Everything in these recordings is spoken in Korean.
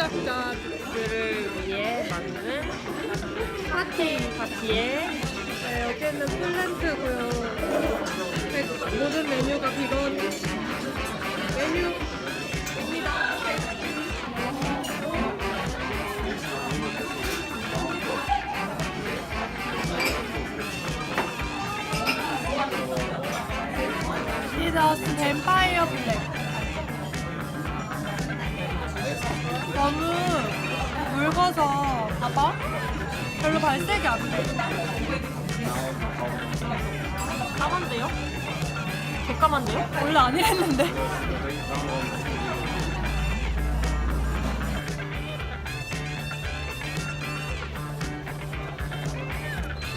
구독자들을 위해 만든 파티. 파티에 네, 여기는 플랜트고요. 네, 모든 메뉴가 비건 메뉴입니다. 디저스 뱀파이어 블랙. 묽어서 봐봐. 별로 발색이 안 돼. 까만데요? 개까만데요? 원래 안 이랬는데.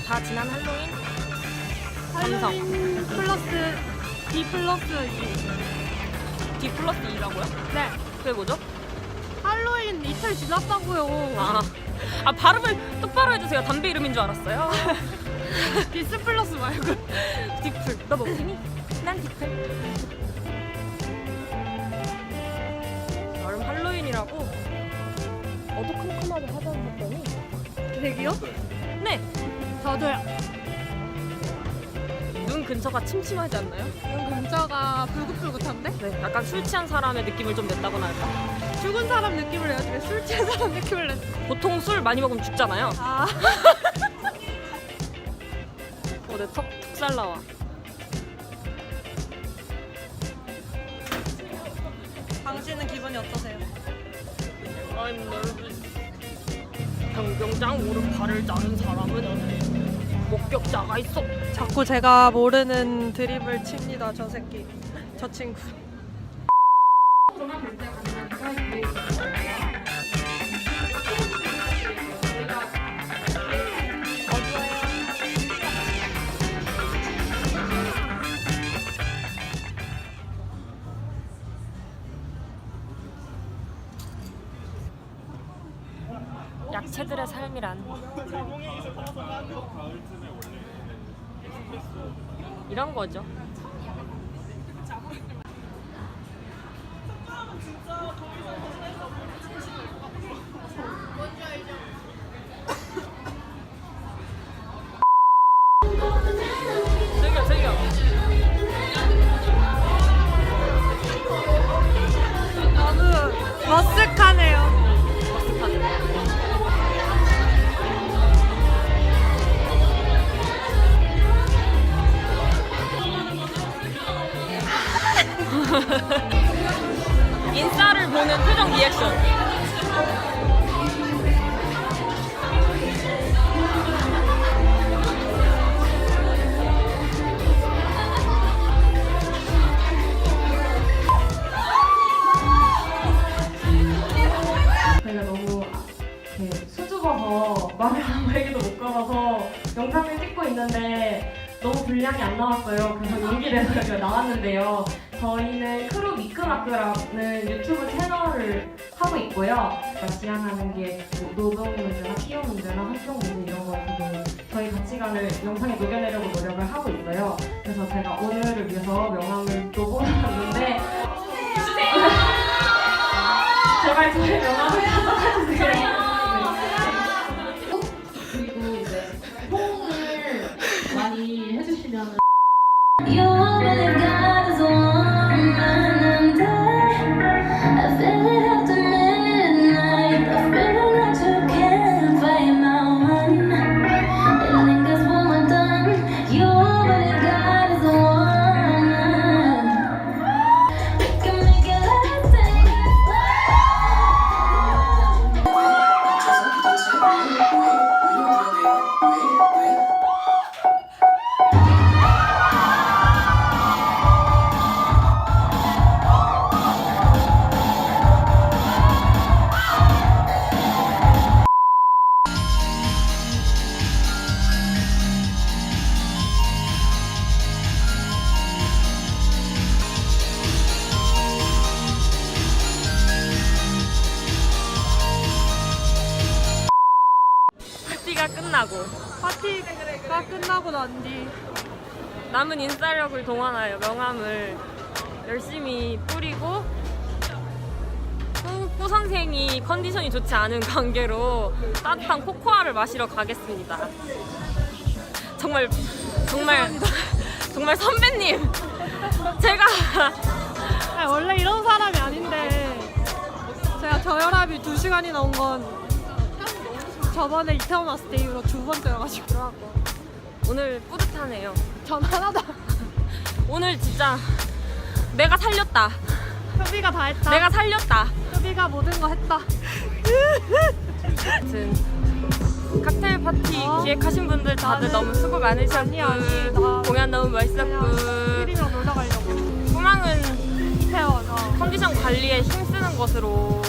다 지난 할로윈? 감성. 할로윈 플러스 D 플러스 2. D 플러스 2라고요? 네. 그게 뭐죠? 할로윈 이틀 지났다고요. 아, 아 발음을 똑바로 해주세요. 담배 이름인 줄 알았어요. 디스 플러스 말고. 디플. 너 먹히니? 난 디플. 나름 할로윈이라고 어두컴컴하게 화장을 했더니 되게요? 네! 저도요. 눈 근처가 침침하지 않나요? 눈 근처가 불긋불긋한데? 네, 약간 술 취한 사람의 느낌을 좀 냈다고나 할까? 죽은 사람 느낌을 내야지 왜 술 취한 사람 느낌을 냈어. 보통 술 많이 먹으면 죽잖아요. 아. 어, 내 턱, 턱살 나와. 당신은 기분이 어떠세요? I'm nervous. 경경장 오른팔을 자른 사람은 목격자가 있어. 자꾸 제가 모르는 드립을 칩니다, 저 새끼. 저 친구. 약체들의 삶이란 이런 거죠. 저기요, 보는 표정 리액션. 저희가 너무 이렇게 수줍어서 말을 한 얘기도 못 걸어서 영상을 찍고 있는데 너무 분량이 안 나왔어요. 그래서 용기 내서 여기 나왔는데요. 저희는 크루 미끄마크라는 유튜브 채널을 하고 있고요. 저희가 지향하는 게뭐 노동 문제나 피해 문제나 환경 문제 이런 걸 되게 저희 가치관을 영상에 녹여내려고 노력을 하고 있어요. 그래서 제가 오늘을 위해서 명함을 녹음했는데 제발 저의 명함을 찾아주세요. 그리고 이제 호응을 많이 해주시면 is one 끝나고. 파티가 끝나고 난 뒤 남은 인싸력을 동원하여 명함을 열심히 뿌리고 뿡 덕구 선생이 컨디션이 좋지 않은 관계로 따뜻한 코코아를 마시러 가겠습니다. 정말 정말 정말 선배님. 제가 원래 이런 사람이 아닌데 제가 저혈압이 2시간이 나 온 건 저번에 이태원 왔을 때 이후로 두 번째여가지고 오늘 뿌듯하네요. 전 하나도 오늘 진짜 내가 살렸다. 협의가 다 했다 내가 살렸다. 협의가 모든 거 했다 아무튼 칵테일 파티 어? 기획하신 분들 다들 나는- 너무 수고 많으셨고 아니, 아니, 나 공연 너무 멋있었고 그냥 놀러 가려고 소망은 이태원 어. 컨디션 관리에 힘쓰는 것으로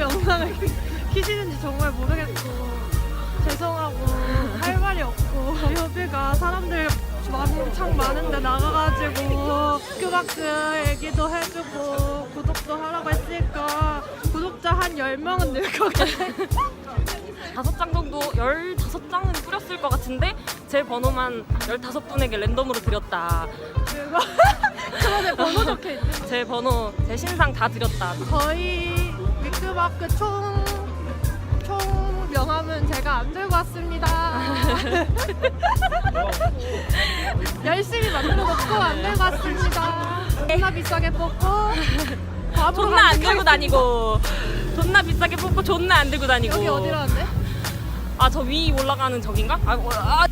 자꾸 영상을 키시는지 정말 모르겠고 죄송하고 할 말이 없고 협의가 사람들 많창 많은데 나가가지고 큐바크 얘기도 해주고 구독도 하라고 했으니까 구독자 한 10명은 늘 것 같아 다섯 장 정도 15장은 뿌렸을 것 같은데 제 번호만 15분에게 랜덤으로 드렸다. 그런데 번호 적혀 있네 제 번호 제 신상 다 드렸다. 저희 위크마크 총, 총 명함은 제가 안 들고 왔습니다. 열심히 만들어 놓고 안 들고 왔습니다. 존나 비싸게 뽑고 존나 안 들고 다니고 존나 비싸게 뽑고 존나 안 들고 다니고 여기 어디라는데? 아 저 위 올라가는 저긴가? 아, 어, 아